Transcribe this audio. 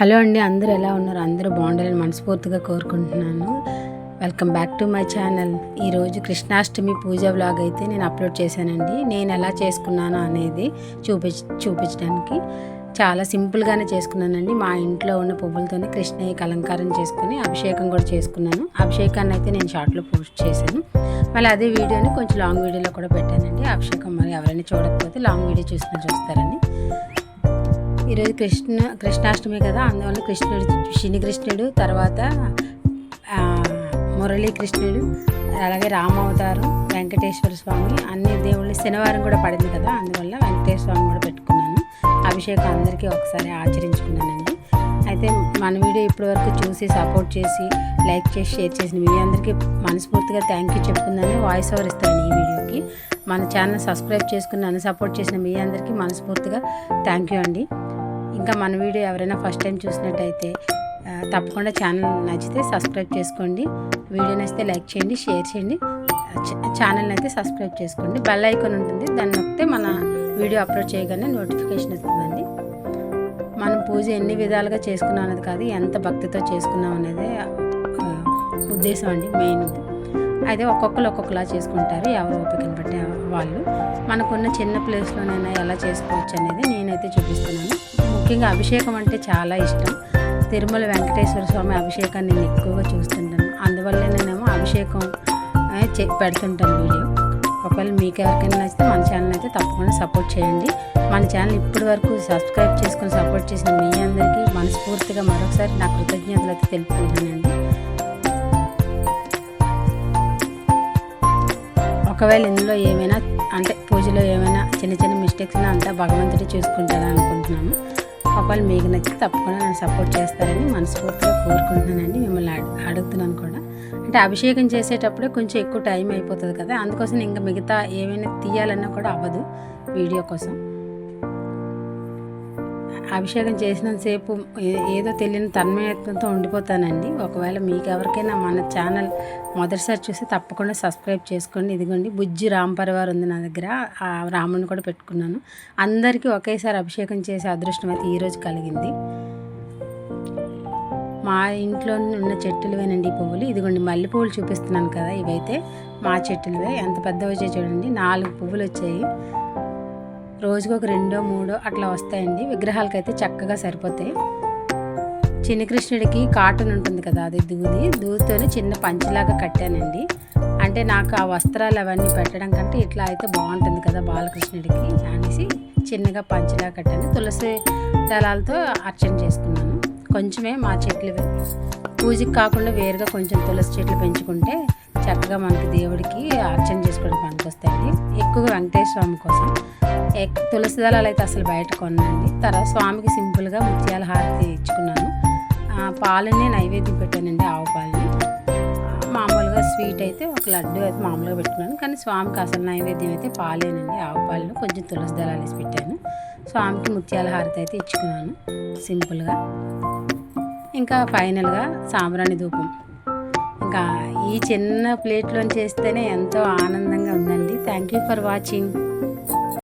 Hello అండి అందరూ ఎలా ఉన్నారు? అందరూ బాగుండాలని మనస్ఫూర్తిగా కోరుకుంటున్నాను. Welcome back to my channel. ఈరోజు కృష్ణాష్టమి పూజ వ్లాగ్ అయితే నేను అప్లోడ్ చేశానండి. నేను ఎలా చేసుకున్నాను అనేది చూపి చూపించడానికి చాలా సింపుల్గానే చేసుకున్నానండి. మా ఇంట్లో ఉన్న పువ్వులతోనే కృష్ణయ్యకి అలంకారం చేసుకుని అభిషేకం కూడా చేసుకున్నాను. అభిషేకాన్ని అయితే నేను షార్ట్లో పోస్ట్ చేశాను. మళ్ళీ అదే వీడియోని కొంచెం లాంగ్ వీడియోలో కూడా పెట్టానండి. అభిషేకం మరి ఎవరైనా చూడకపోతే లాంగ్ వీడియో చూసుకుని చూస్తారని. ఈరోజు కృష్ణ కృష్ణాష్టమి కదా అందువల్ల కృష్ణుడు శని కృష్ణుడు తర్వాత మురళీకృష్ణుడు మురళీ కృష్ణుడు అలాగే రామావతారం వెంకటేశ్వర స్వామి అన్ని దేవుళ్ళు శనివారం కూడా పడింది కదా అందువల్ల వెంకటేశ్వర స్వామి కూడా పెట్టుకున్నాను. అభిషేకం అందరికీ ఒకసారి ఆచరించుకున్నానండి. అయితే మన వీడియో ఇప్పటివరకు చూసి సపోర్ట్ చేసి లైక్ చేసి షేర్ చేసిన మీ అందరికీ మనస్ఫూర్తిగా థ్యాంక్ యూ చెప్పుకుందని. వాయిస్ ఓవర్ ఇస్తాను ఈ వీడియోకి. మన ఛానల్ సబ్స్క్రైబ్ చేసుకుని నన్ను సపోర్ట్ చేసిన మీ అందరికీ మనస్ఫూర్తిగా థ్యాంక్ యూ అండి. ఇంకా మన వీడియో ఎవరైనా ఫస్ట్ టైం చూసినట్టయితే తప్పకుండా ఛానల్ నచ్చితే సబ్స్క్రైబ్ చేసుకోండి. వీడియో నచ్చితే లైక్ చేయండి షేర్ చేయండి. ఛానల్ని అయితే సబ్స్క్రైబ్ చేసుకోండి. బెల్ ఐకాన్ ఉంటుంది. దాన్ని నొక్కితే మన వీడియో అప్లోడ్ చేయగానే నోటిఫికేషన్ వస్తుందండి మనం పూజ ఎన్ని విధాలుగా చేసుకున్నాం అనేది కాదు ఎంత భక్తితో చేసుకున్నాం అనేది ఉద్దేశం అండి మెయిన్. అయితే ఒక్కొక్కరు ఒక్కొక్కలా చేసుకుంటారు. ఎవరు ఓపికను బట్టి వాళ్ళు. మనకున్న చిన్న ప్లేస్లోనైనా ఎలా చేసుకోవచ్చు అనేది నేనైతే చూపిస్తున్నాను. ముఖ్యంగా అభిషేకం అంటే చాలా ఇష్టం. తిరుమల వెంకటేశ్వర స్వామి అభిషేకాన్ని నేను ఎక్కువగా చూస్తుంటాను. అందువల్ల నేనేమో అభిషేకం పెడుతుంటాను వీడియో. ఒకవేళ మీకు ఎవరికైనా నచ్చితే మన ఛానల్ అయితే తప్పకుండా సపోర్ట్ చేయండి. మన ఛానల్ ఇప్పటి వరకు సబ్స్క్రైబ్ చేసుకొని సపోర్ట్ చేసిన మీ అందరికీ మనస్ఫూర్తిగా మరొకసారి నా కృతజ్ఞతలు అయితే తెలుపుకుంటున్నాను ఒకవేళ ఇందులో ఏమైనా అంటే పూజలో ఏమైనా చిన్న చిన్న మిస్టేక్స్ అంతా భగవంతుడు చూసుకుంటారా అనుకుంటున్నాను ఒకవేళ మీకు నచ్చి తప్పకుండా నన్ను సపోర్ట్ చేస్తారని మనస్ఫూర్తిగా కోరుకుంటున్నానండి. మిమ్మల్ని అడుగుతున్నాను కూడా. అంటే అభిషేకం చేసేటప్పుడే కొంచెం ఎక్కువ టైం అయిపోతుంది కదా. అందుకోసం ఇంకా మిగతా ఏమైనా తీయాలన్నా కూడా అవ్వదు వీడియో కోసం. అభిషేకం చేసినంతసేపు ఏదో తెలియని తన్మయత్వంతో ఉండిపోతానండి. ఒకవేళ మీకు ఎవరికైనా మన ఛానల్ మొదటిసారి చూసి తప్పకుండా సబ్స్క్రైబ్ చేసుకోండి. ఇదిగోండి బుజ్జి రామ్ పరివార్ ఉంది నా దగ్గర. ఆ రాముని కూడా పెట్టుకున్నాను. అందరికీ ఒకేసారి అభిషేకం చేసే అదృష్టం అయితే ఈరోజు కలిగింది. మా ఇంట్లో ఉన్న చెట్టులువేనండి ఈ పువ్వులు. ఇదిగోండి మల్లె పువ్వులు చూపిస్తున్నాను కదా ఇవైతే మా చెట్టులువే. ఎంత పెద్ద వచ్చాయి చూడండి నాలుగు పువ్వులు వచ్చాయి. రోజుకు ఒక రెండో మూడో అట్లా వస్తాయండి. విగ్రహాలకైతే అయితే చక్కగా సరిపోతాయి. చిన్న కృష్ణుడికి కాటన్ ఉంటుంది కదా అది దూది. దూదితోనే చిన్న పంచిలాగా కట్టానండి. అంటే నాకు ఆ వస్త్రాలు అవన్నీ పెట్టడం కంటే ఇట్లా అయితే బాగుంటుంది కదా బాలకృష్ణుడికి అనేసి చిన్నగా పంచిలాగా కట్టాను. తులసి దళాలతో అర్చన చేసుకున్నాను. కొంచెమే మా చెట్లు పూజకి కాకుండా వేరుగా కొంచెం తులసి చెట్లు పెంచుకుంటే చక్కగా మనకి దేవుడికి అర్చన చేసుకోవడానికి పనికొస్తాయండి. ఎక్కువగా వెంకటేశ్వర స్వామి కోసం. ఎక్- తులసి దళాలు అయితే అసలు బయట కొనండి తర్వాత స్వామికి సింపుల్గా ముత్యాల హారతి ఇచ్చుకున్నాను. పాలనే పాలని నైవేద్యం పెట్టానండి ఆవు పాలని. మామూలుగా స్వీట్ అయితే ఒక లడ్డు అయితే మామూలుగా పెట్టుకున్నాను. కానీ స్వామికి అసలు నైవేద్యం అయితే పాలేనండి ఆవు పాలను. కొంచెం తులసి దళాలు వేసి పెట్టాను. స్వామికి ముత్యాల హారతి అయితే ఇచ్చుకున్నాను సింపుల్గా ఇంకా ఫైనల్గా సాంబ్రాణి ధూపం. ఇంకా ఈ చిన్న ప్లేట్లో చేస్తేనే ఎంతో ఆనందంగా ఉందండి. Thank you for watching